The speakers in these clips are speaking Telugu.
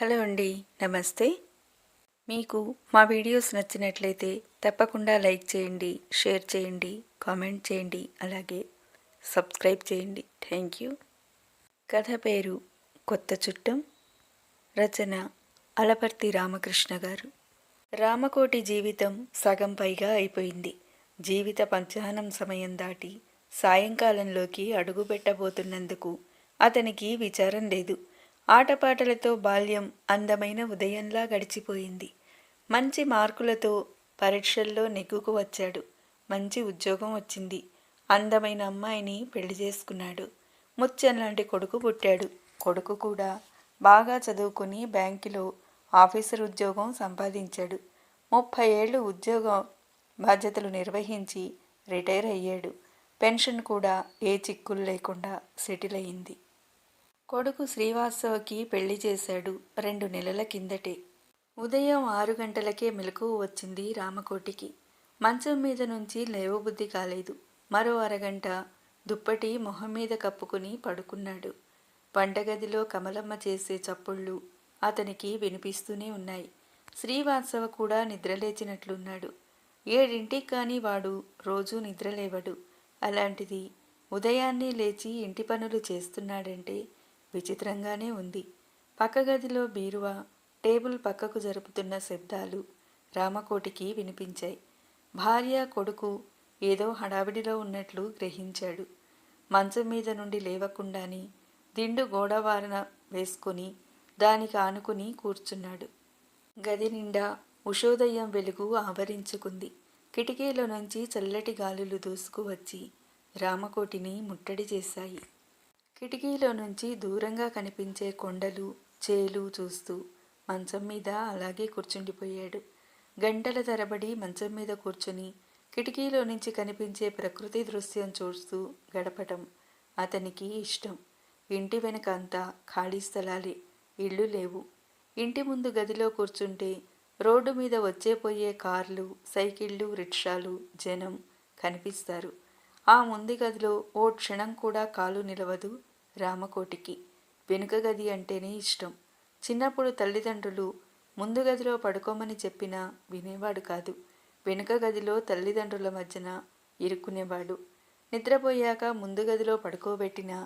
హలో అండి నమస్తే. మీకు మా వీడియోస్ నచ్చినట్లయితే తప్పకుండా లైక్ చేయండి షేర్ చేయండి కామెంట్ చేయండి అలాగే సబ్స్క్రైబ్ చేయండి. Thank you. కథ పేరు కొత్త చుట్టం రచన అలపర్తి రామకృష్ణ గారు. రామకోటి జీవితం సగం పైగా అయిపోయింది. జీవిత పంచాహనం సమయం దాటి సాయంకాలంలోకి అడుగుపెట్టబోతున్నందుకు అతనికి విచారం లేదు. ఆటపాటలతో బాల్యం అందమైన ఉదయంలా గడిచిపోయింది. మంచి మార్కులతో పరీక్షల్లో నెగ్గుకు వచ్చాడు. మంచి ఉద్యోగం వచ్చింది. అందమైన అమ్మాయిని పెళ్ళి చేసుకున్నాడు. ముత్యం లాంటి కొడుకు పుట్టాడు. కొడుకు కూడా బాగా చదువుకుని బ్యాంకులో ఆఫీసర్ ఉద్యోగం సంపాదించాడు. ముప్పై ఏళ్ళు ఉద్యోగ బాధ్యతలు నిర్వహించి రిటైర్ అయ్యాడు. పెన్షన్ కూడా ఏ చిక్కులు లేకుండా సెటిల్ అయింది. కొడుకు శ్రీవాస్తవకి పెళ్ళి చేశాడు రెండు నెలల కిందటే. ఉదయం ఆరు గంటలకే మెలకువ వచ్చింది రామకోటికి. మంచం మీద నుంచి లేవబుద్ధి కాలేదు. మరో అరగంట దుప్పటి మొహం మీద కప్పుకుని పడుకున్నాడు. వంటగదిలో కమలమ్మ చేసే చప్పుళ్ళు అతనికి వినిపిస్తూనే ఉన్నాయి. శ్రీవాత్సవ కూడా నిద్రలేచినట్లున్నాడు. ఏడింటికి కానీ వాడు రోజూ నిద్రలేవడు. అలాంటిది ఉదయాన్నే లేచి ఇంటి పనులు చేస్తున్నాడంటే విచిత్రంగానే ఉంది. పక్క గదిలో బీరువా టేబుల్ పక్కకు జరుపుతున్న శబ్దాలు రామకోటికి వినిపించాయి. భార్య కొడుకు ఏదో హడావిడిలో ఉన్నట్లు గ్రహించాడు. మంచం మీద నుండి లేవకుండానే దిండు గోడవారన వేసుకుని దానికి ఆనుకుని కూర్చున్నాడు. గది నిండా ఉషోదయం వెలుగు ఆవరించుకుంది. కిటికీలో నుంచి చల్లటి గాలులు దూసుకువచ్చి రామకోటిని ముట్టడి చేశాయి. కిటికీలో నుంచి దూరంగా కనిపించే కొండలు చేలు చూస్తూ మంచం మీద అలాగే కూర్చుండిపోయాడు. గంటల తరబడి మంచం మీద కూర్చుని కిటికీలో నుంచి కనిపించే ప్రకృతి దృశ్యం చూస్తూ గడపటం అతనికి ఇష్టం. ఇంటి వెనక అంతా ఖాళీ స్థలాలే ఇళ్ళు లేవు. ఇంటి ముందు గదిలో కూర్చుంటే రోడ్డు మీద వచ్చే పోయే కార్లు సైకిళ్ళు రిక్షాలు జనం కనిపిస్తారు. ఆ ముందు గదిలో ఓ క్షణం కూడా కాలు నిలవదు రామకోటికి. వెనుక గది అంటేనే ఇష్టం. చిన్నప్పుడు తల్లిదండ్రులు ముందు గదిలో పడుకోమని చెప్పినా వినేవాడు కాదు. వెనుక గదిలో తల్లిదండ్రుల మధ్యన ఇరుక్కునేవాడు. నిద్రపోయాక ముందు గదిలో పడుకోబెట్టినా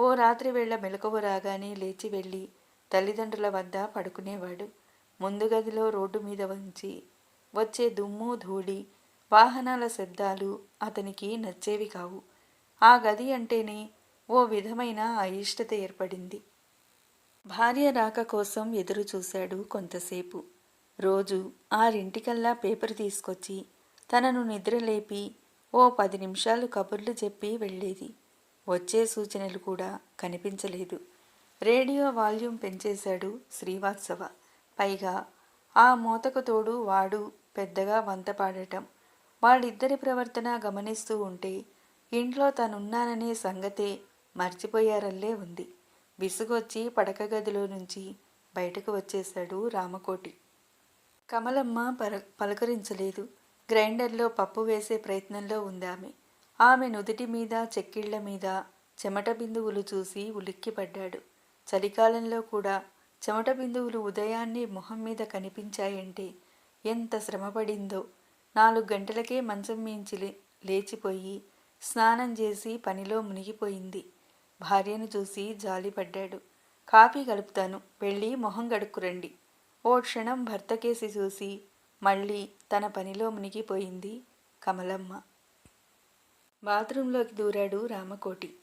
ఓ రాత్రి వేళ మెలకువ రాగానే లేచి వెళ్ళి తల్లిదండ్రుల వద్ద పడుకునేవాడు. ముందు గదిలో రోడ్డు మీద ఉంచి వచ్చే దుమ్ము ధూళి వాహనాల శబ్దాలు అతనికి నచ్చేవి కావు. ఆ గది అంటేనే ఓ విధమైన అయిష్టత ఏర్పడింది. భార్య రాక కోసం ఎదురు చూశాడు కొంతసేపు. రోజు ఆరింటికల్లా పేపర్ తీసుకొచ్చి తనను నిద్రలేపి ఓ పది నిమిషాలు కబుర్లు చెప్పి వెళ్ళేది. వచ్చే సూచనలు కూడా కనిపించలేదు. రేడియో వాల్యూమ్ పెంచేశాడు శ్రీవాత్సవ. పైగా ఆ మూతకు తోడు వాడు పెద్దగా వంత పాడటం. వాళ్ళిద్దరి ప్రవర్తన గమనిస్తూ ఉంటే ఇంట్లో తనున్నాననే సంగతే మర్చిపోయారల్లే ఉంది. విసుగొచ్చి పడక గదిలో నుంచి బయటకు వచ్చేశాడు రామకోటి. కమలమ్మ పర పలకరించలేదు. గ్రైండర్లో పప్పు వేసే ప్రయత్నంలో ఉందామె. ఆమె నుదుటి మీద చెక్కిళ్ళ మీద చెమట బిందువులు చూసి ఉలిక్కిపడ్డాడు. చలికాలంలో కూడా చెమట బిందువులు ఉదయాన్నే మొహం మీద కనిపించాయంటే ఎంత శ్రమపడిందో. నాలుగు గంటలకే మంచం మించి లేచిపోయి స్నానం చేసి పనిలో మునిగిపోయింది. భార్యను చూసి జాలిపడ్డాడు కాఫీ గడుపుతాను వెళ్ళి మొహం గడుక్కురండి ఓ క్షణం భర్తకేసి చూసి మళ్ళీ తన పనిలో మునిగిపోయింది కమలమ్మ. బాత్రూంలోకి దూరాడు రామకోటి.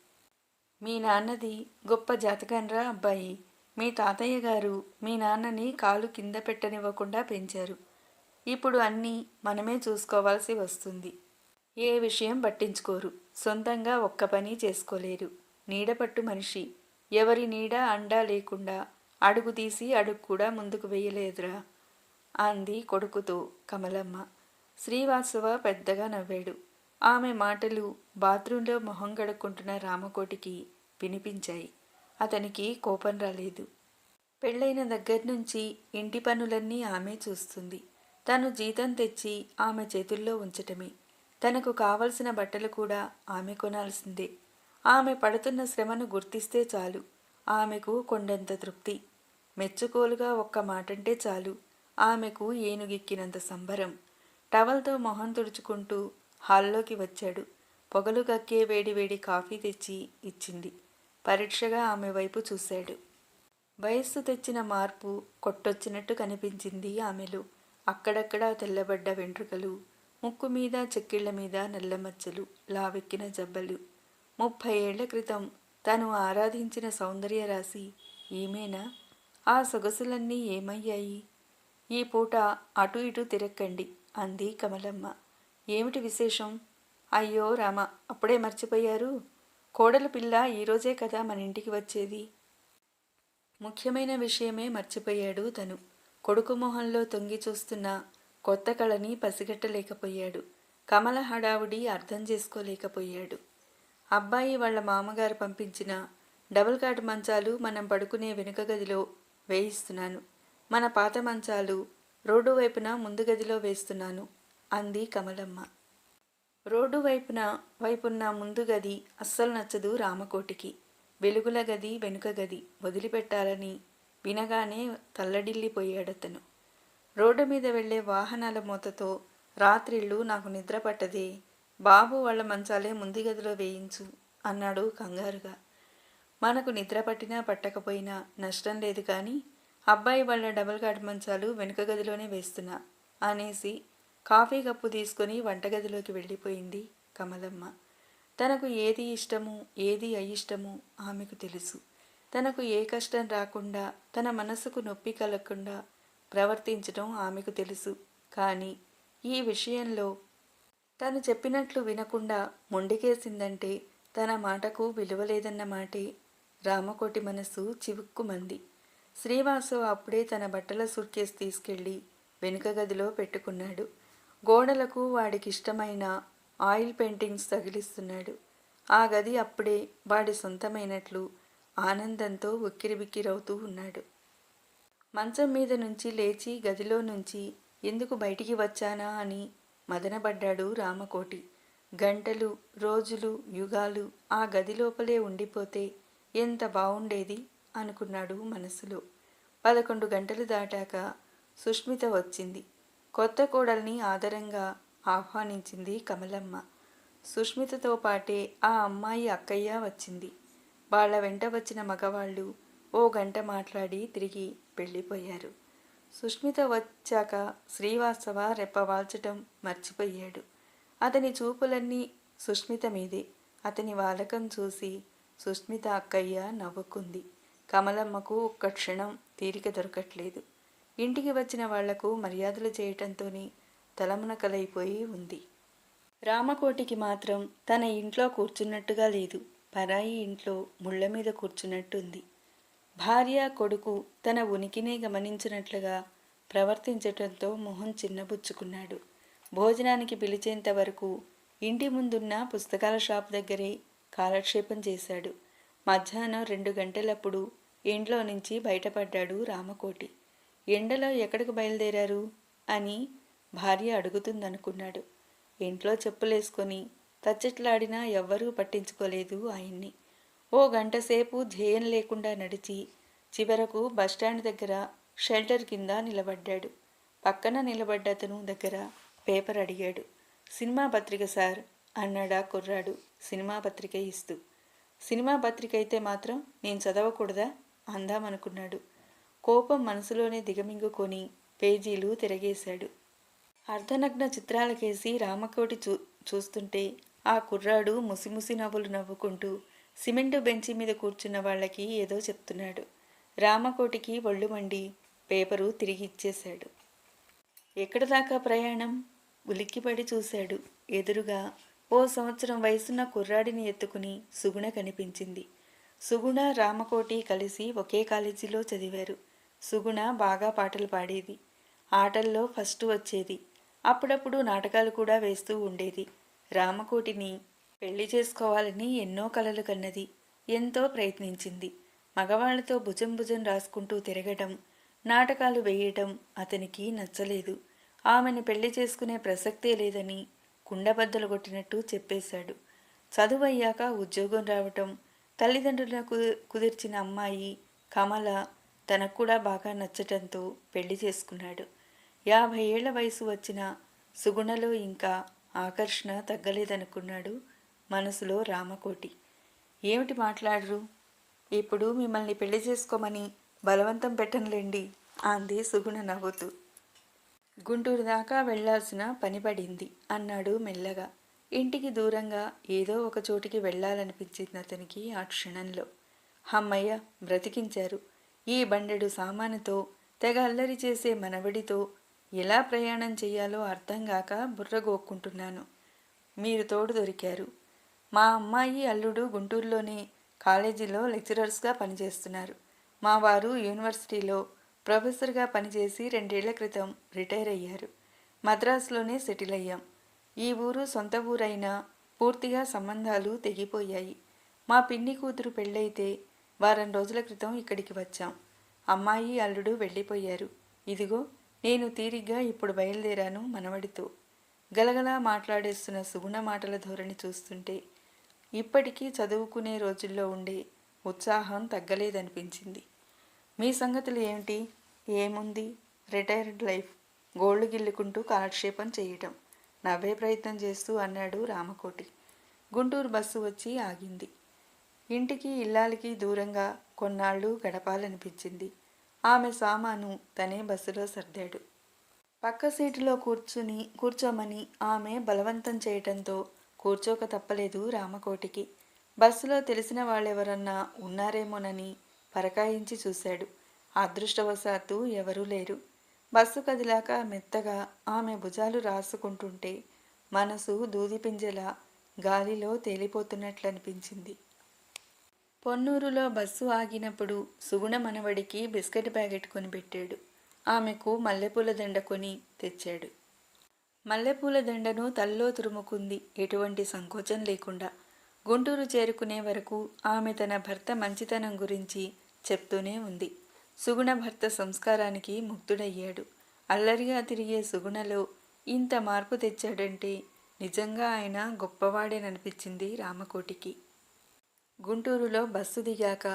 మీ నాన్నది గొప్ప జాతకంరా అబ్బాయి. మీ తాతయ్య గారు మీ నాన్నని కాలు కింద పెట్టనివ్వకుండా పెంచారు. ఇప్పుడు అన్నీ మనమే చూసుకోవాల్సి వస్తుంది. ఏ విషయం పట్టించుకోరు. సొంతంగా ఒక్క పని చేసుకోలేరు. నీడపట్టు మనిషి. ఎవరి నీడ అండా లేకుండా అడుగు తీసి అడుగు కూడా ముందుకు వేయలేదురా అంది కొడుకుతో కమలమ్మ. శ్రీవాసవ పెద్దగా నవ్వాడు. ఆమె మాటలు బాత్రూంలో మొహం గడుక్కుంటున్న రామకోటికి వినిపించాయి. అతనికి కోపం రాలేదు. పెళ్ళైన దగ్గర నుంచి ఇంటి పనులన్నీ ఆమె చూస్తుంది. తను జీతం తెచ్చి ఆమె చేతుల్లో ఉంచటమే. తనకు కావలసిన బట్టలు కూడా ఆమె కొనాల్సిందే. ఆమె పడుతున్న శ్రమను గుర్తిస్తే చాలు. ఆమెకు కొండంత తృప్తి. మెచ్చుకోలుగా ఒక్క మాటంటే చాలు. ఆమెకు ఏనుగెక్కినంత సంబరం. టవల్తో మొహం తుడుచుకుంటూ హాల్లోకి వచ్చాడు. పొగలు కక్కే వేడి వేడి కాఫీ తెచ్చి ఇచ్చింది. పరీక్షగా ఆమె వైపు చూశాడు. వయస్సు తెచ్చిన మార్పు కొట్టొచ్చినట్టు కనిపించింది ఆమెలో. అక్కడక్కడా తెల్లబడ్డ వెంట్రుకలు ముక్కు మీద చెక్కిళ్ళ మీద నల్లమచ్చలు లావెక్కిన జబ్బలు. ముప్పై ఏళ్ళ క్రితం తను ఆరాధించిన సౌందర్య రాశి ఈమెనా ఆ సొగసులన్నీ ఏమయ్యాయి? ఈ పూట అటు ఇటు తిరక్కండి అంది కమలమ్మ. ఏమిటి విశేషం? అయ్యో రామ అప్పుడే మర్చిపోయారు. కోడలు పిల్ల ఈరోజే కదా మన ఇంటికి వచ్చేది. ముఖ్యమైన విషయమే మర్చిపోయాడు తను. కొడుకు మొహంలో తొంగి చూస్తున్న కొత్త కళని పసిగట్టలేకపోయాడు. కమల హడావుడి అర్థం చేసుకోలేకపోయాడు. అబ్బాయి వాళ్ళ మామగారు పంపించిన డబుల్ కాట్ మంచాలు మనం పడుకునే వెనుక గదిలో వేయిస్తున్నాను. మన పాత మంచాలు రోడ్డు వైపున ముందు గదిలో వేస్తున్నాను అంది కమలమ్మ. రోడ్డు వైపున వైపున్న ముందు గది అస్సలు నచ్చదు రామకోటికి. వెలుగుల గది వెనుక గది వదిలిపెట్టాలని వినగానే తల్లడిల్లిపోయాడతను. రోడ్డు మీద వెళ్ళే వాహనాల మూతతో రాత్రిళ్ళు నాకు నిద్ర పట్టదే బాబు వాళ్ళ మంచాలే ముందు గదిలో వేయించు అన్నాడు కంగారుగా. మనకు నిద్ర పట్టినా పట్టకపోయినా నష్టం లేదు కానీ అబ్బాయి వాళ్ళ డబుల్ కాట్ మంచాలు వెనుక గదిలోనే వేస్తున్నా అనేసి కాఫీ కప్పు తీసుకొని వంటగదిలోకి వెళ్ళిపోయింది కమలమ్మ. తనకు ఏది ఇష్టము ఏది అయిష్టము ఆమెకు తెలుసు. తనకు ఏ కష్టం రాకుండా తన మనసుకు నొప్పి కలగకుండా ప్రవర్తించడం ఆమెకు తెలుసు. కానీ ఈ విషయంలో తను చెప్పినట్లు వినకుండా మొండికేసిందంటే తన మాటకు విలువలేదన్న మాటే రామకోటి మనసు చివుక్కుమంది. శ్రీవాసు అప్పుడే తన బట్టల సూట్కేస్ తీసుకెళ్ళి వెనుక గదిలో పెట్టుకున్నాడు. గోడలకు వాడికిష్టమైన ఆయిల్ పెయింటింగ్స్ తగిలిస్తున్నాడు. ఆ గది అప్పుడే వాడి సొంతమైనట్లు ఆనందంతో ఉక్కిరిబిక్కిరవుతూ ఉన్నాడు. మంచం మీద నుంచి లేచి గదిలో నుంచి ఎందుకు బయటికి వచ్చానా అని మదనపడ్డాడు రామకోటి. గంటలు రోజులు యుగాలు ఆ గది లోపలే ఉండిపోతే ఎంత బావుండేది అనుకున్నాడు మనసులో. పదకొండు గంటలు దాటాక సుష్మిత వచ్చింది. కొత్త కోడల్ని ఆదరంగా ఆహ్వానించింది కమలమ్మ. సుష్మితతో పాటే ఆ అమ్మాయి అక్కయ్య వచ్చింది. వాళ్ళ వెంట వచ్చిన మగవాళ్ళు ఓ గంట మాట్లాడి తిరిగి వెళ్ళిపోయారు. సుష్మిత వచ్చాక శ్రీవాస్తవ రెప్పవాల్చటం మర్చిపోయాడు. అతని చూపులన్నీ సుష్మిత మీదే. అతని వాలకం చూసి సుష్మిత అక్కయ్య నవ్వుకుంది. కమలమ్మకు ఒక్క క్షణం తీరిక దొరకట్లేదు. ఇంటికి వచ్చిన వాళ్ళకు మర్యాదలు చేయటంతోనే తలమునకలైపోయి ఉంది. రామకోటికి మాత్రం తన ఇంట్లో కూర్చున్నట్టుగా లేదు. పరాయి ఇంట్లో ముళ్ళ మీద కూర్చున్నట్టుంది. భార్య కొడుకు తన ఉనికినే గమనించినట్లుగా ప్రవర్తించటంతో మొహం చిన్నబుచ్చుకున్నాడు. భోజనానికి పిలిచేంత వరకు ఇంటి ముందున్న పుస్తకాల షాప్ దగ్గరే కాలక్షేపం చేశాడు. మధ్యాహ్నం రెండు గంటలప్పుడు ఇంట్లో నుంచి బయటపడ్డాడు రామకోటి. ఎండలో ఎక్కడికి బయలుదేరారు? అని భార్య అడుగుతుందనుకున్నాడు. ఇంట్లో చెప్పులేసుకొని తచ్చట్లాడినా ఎవ్వరూ పట్టించుకోలేదు ఆయన్ని. ఓ గంటసేపు ధ్యేయం లేకుండా నడిచి చివరకు బస్టాండ్ దగ్గర షెల్టర్ కింద నిలబడ్డాడు. పక్కన నిలబడ్డ అతను దగ్గర పేపర్ అడిగాడు. సినిమా పత్రిక సార్ అన్నాడా కుర్రాడు సినిమా పత్రిక ఇస్తూ. సినిమా పత్రిక అయితే మాత్రం నేను చదవకూడదా? అందామనుకున్నాడు. కోపం మనసులోనే దిగమింగుకొని పేజీలు తిరగేశాడు. అర్ధనగ్న చిత్రాలకేసి రామకోటి చూ చూస్తుంటే ఆ కుర్రాడు ముసిముసి నవ్వులు నవ్వుకుంటూ సిమెంటు బెంచి మీద కూర్చున్న వాళ్ళకి ఏదో చెప్తున్నాడు. రామకోటికి ఒళ్ళు మండి పేపరు తిరిగి ఇచ్చేశాడు. ఎక్కడ దాకా ప్రయాణం? ఉలిక్కిపడి చూశాడు. ఎదురుగా ఓ సంవత్సరం వయసున్న కుర్రాడిని ఎత్తుకుని సుగుణ కనిపించింది. సుగుణ రామకోటి కలిసి ఒకే కాలేజీలో చదివారు. సుగుణ బాగా పాటలు పాడేది. ఆటల్లో ఫస్ట్ వచ్చేది. అప్పుడప్పుడు నాటకాలు కూడా వేస్తూ ఉండేది. రామకోటిని పెళ్ళి చేసుకోవాలని ఎన్నో కలలు కన్నది. ఎంతో ప్రయత్నించింది. మగవాళ్ళతో భుజం భుజం రాసుకుంటూ తిరగటం నాటకాలు వేయటం అతనికి నచ్చలేదు. ఆమెను పెళ్ళి చేసుకునే ప్రసక్తే లేదని కుండబద్దలు కొట్టినట్టు చెప్పేశాడు. చదువయ్యాక ఉద్యోగం రావటం తల్లిదండ్రులకు కుదిర్చిన అమ్మాయి కమల తనకు కూడా బాగా నచ్చటంతో పెళ్ళి చేసుకున్నాడు. యాభై ఏళ్ళ వయసు వచ్చిన సుగుణలో ఇంకా ఆకర్షణ తగ్గలేదనుకున్నాడు మనసులో రామకోటి. ఏమిటి మాట్లాడరు? ఇప్పుడు మిమ్మల్ని పెళ్ళి చేసుకోమని బలవంతం పెట్టనులేండి అంది సుగుణ నవ్వుతూ. గుంటూరు దాకా వెళ్ళాల్సిన పని పడింది అన్నాడు మెల్లగా. ఇంటికి దూరంగా ఏదో ఒక చోటికి వెళ్ళాలనిపించింది అతనికి ఆ క్షణంలో. హమ్మయ్య బ్రతికించారు. ఈ బండెడు సామానుతో తెగ అల్లరి చేసే మనవడితో ఎలా ప్రయాణం చేయాలో అర్థం కాక బుర్రగోక్కుంటున్నాను మీరు తోడు దొరికారు. మా అమ్మాయి అల్లుడు గుంటూరులోని కాలేజీలో లెక్చరర్స్గా పనిచేస్తున్నారు. మా వారు యూనివర్సిటీలో ప్రొఫెసర్గా పనిచేసి రెండేళ్ళ క్రితం రిటైర్ అయ్యారు. మద్రాసులోనే సెటిల్ అయ్యాం. ఈ ఊరు సొంత ఊరైనా పూర్తిగా సంబంధాలు తెగిపోయాయి. మా పిన్ని కూతురు పెళ్ళైతే వారం రోజుల క్రితం ఇక్కడికి వచ్చాం. అమ్మాయి అల్లుడు వెళ్ళిపోయారు. ఇదిగో నేను తీరిగ్గా ఇప్పుడు బయలుదేరాను మనవడితో. గలగలా మాట్లాడేస్తున్న సుగుణ మాటల ధోరణి చూస్తుంటే ఇప్పటికీ చదువుకునే రోజుల్లో ఉండే ఉత్సాహం తగ్గలేదనిపించింది. మీ సంగతులు ఏమిటి? ఏముంది? రిటైర్డ్ లైఫ్ గోల్డ్ గిల్లుకుంటూ కాలక్షేపం చేయటం. నవ్వే ప్రయత్నం చేస్తూ అన్నాడు రామకోటి. గుంటూరు బస్సు వచ్చి ఆగింది. ఇంటికి ఇల్లాలకి దూరంగా కొన్నాళ్ళు గడపాలనిపించింది. ఆమె సామాను తనే బస్సులో సర్దాడు. పక్క సీటులో కూర్చుని కూర్చోమని ఆమె బలవంతం చేయటంతో కూర్చోక తప్పలేదు రామకోటికి. బస్సులో తెలిసిన వాళ్ళెవరన్నా ఉన్నారేమోనని పరకాయించి చూశాడు. అదృష్టవశాత్తు ఎవరూ లేరు. బస్సు కదిలాక మెత్తగా ఆమె భుజాలు రాసుకుంటుంటే మనసు దూదిపింజలా గాలిలో తేలిపోతున్నట్లనిపించింది. పొన్నూరులో బస్సు ఆగినప్పుడు సుగుణ మనవడికి బిస్కెట్ ప్యాకెట్ కొనిపెట్టాడు. ఆమెకు మల్లెపూల దండ కొని తెచ్చాడు. మల్లెపూల దండను తల్లో తురుముకుంది. ఎటువంటి సంకోచం లేకుండా. గుంటూరు చేరుకునే వరకు ఆమె తన భర్త మంచితనం గురించి చెప్తూనే ఉంది. సుగుణ భర్త సంస్కారానికి ముగ్ధుడయ్యాడు అల్లరిగా తిరిగే సుగుణలో ఇంత మార్పు తెచ్చాడంటే నిజంగా ఆయన గొప్పవాడేననిపించింది రామకోటికి. గుంటూరులో బస్సు దిగాక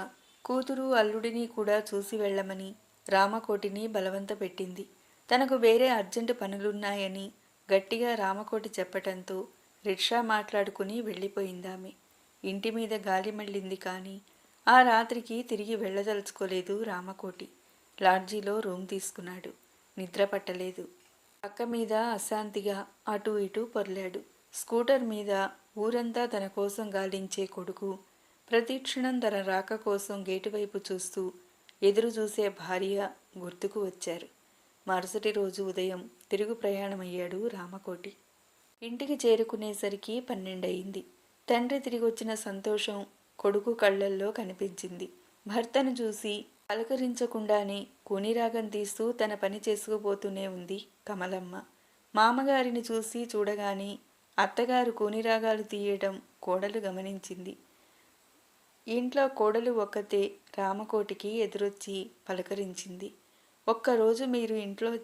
కూతురు అల్లుడిని కూడా చూసి వెళ్ళమని రామకోటిని బలవంత పెట్టింది తనకు వేరే అర్జెంటు పనులున్నాయని గట్టిగా రామకోటి చెప్పటంతో రిక్షా మాట్లాడుకుని వెళ్ళిపోయిందామె. ఇంటి మీద గాలి మళ్ళింది కానీ ఆ రాత్రికి తిరిగి వెళ్ళదలుచుకోలేదు రామకోటి. లాడ్జీలో రూమ్ తీసుకున్నాడు. నిద్ర పట్టలేదు. పక్క మీద అశాంతిగా అటూ ఇటూ పొర్లాడు. స్కూటర్ మీద ఊరంతా తన కోసం గాలించే కొడుకు ప్రతిక్షణం తన రాక కోసం గేటు వైపు చూస్తూ ఎదురు చూసే భార్య గుర్తుకు వచ్చారు. మరుసటి రోజు ఉదయం తిరుగు ప్రయాణమయ్యాడు రామకోటి. ఇంటికి చేరుకునేసరికి పన్నెండయింది. తండ్రి తిరిగి వచ్చిన సంతోషం కొడుకు కళ్ళల్లో కనిపించింది. భర్తను చూసి పలకరించకుండానే కూనిరాగం తీస్తూ తన పని చేసుకుపోతూనే ఉంది కమలమ్మ. మామగారిని చూసి చూడగానే అత్తగారు కోనిరాగాలు తీయటం కోడలు గమనించింది. ఇంట్లో కోడలు ఒక్కతే రామకోటికి ఎదురొచ్చి పలకరించింది. ఒక్కరోజు మీరు ఇంట్లో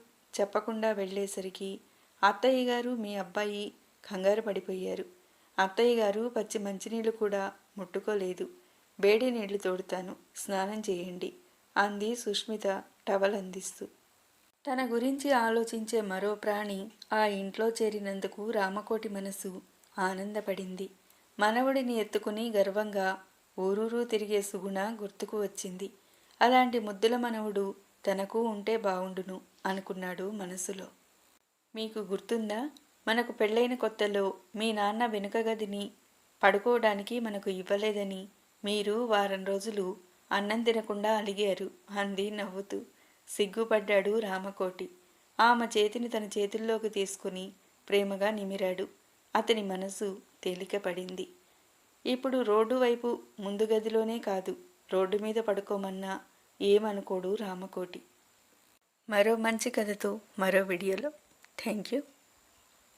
చెప్పకుండా వెళ్ళేసరికి అత్తయ్య గారు మీ అబ్బాయి కంగారు పడిపోయారు. అత్తయ్య గారు పచ్చి మంచినీళ్ళు కూడా ముట్టుకోలేదు. వేడి నీళ్ళు తోడుతాను స్నానం చేయండి అంది సుష్మిత టవల్ అందిస్తూ. తన గురించి ఆలోచించే మరో ప్రాణి ఆ ఇంట్లో చేరినందుకు రామకోటి మనసు ఆనందపడింది. మనవుడిని ఎత్తుకుని గర్వంగా ఊరూరు తిరిగే సుగుణ గుర్తుకు వచ్చింది. అలాంటి ముద్దుల మనవుడు తనకు ఉంటే బాగుండును అనుకున్నాడు మనసులో. మీకు గుర్తుందా? మనకు పెళ్ళైన కొత్తలో మీ నాన్న వెనుక గదిని పడుకోవడానికి మనకు ఇవ్వలేదని మీరు వారం రోజులు అన్నం తినకుండా అలిగారు అంది నవ్వుతూ. సిగ్గుపడ్డాడు రామకోటి. ఆమె చేతిని తన చేతుల్లోకి తీసుకుని ప్రేమగా నిమిరాడు. అతని మనసు తేలికపడింది. ఇప్పుడు రోడ్డు వైపు ముందు గదిలోనే కాదు రోడ్డు మీద పడుకోమన్నా ఏమనుకోడు రామకోటి. మరో మంచి కథతో మరో వీడియోలో. Thank you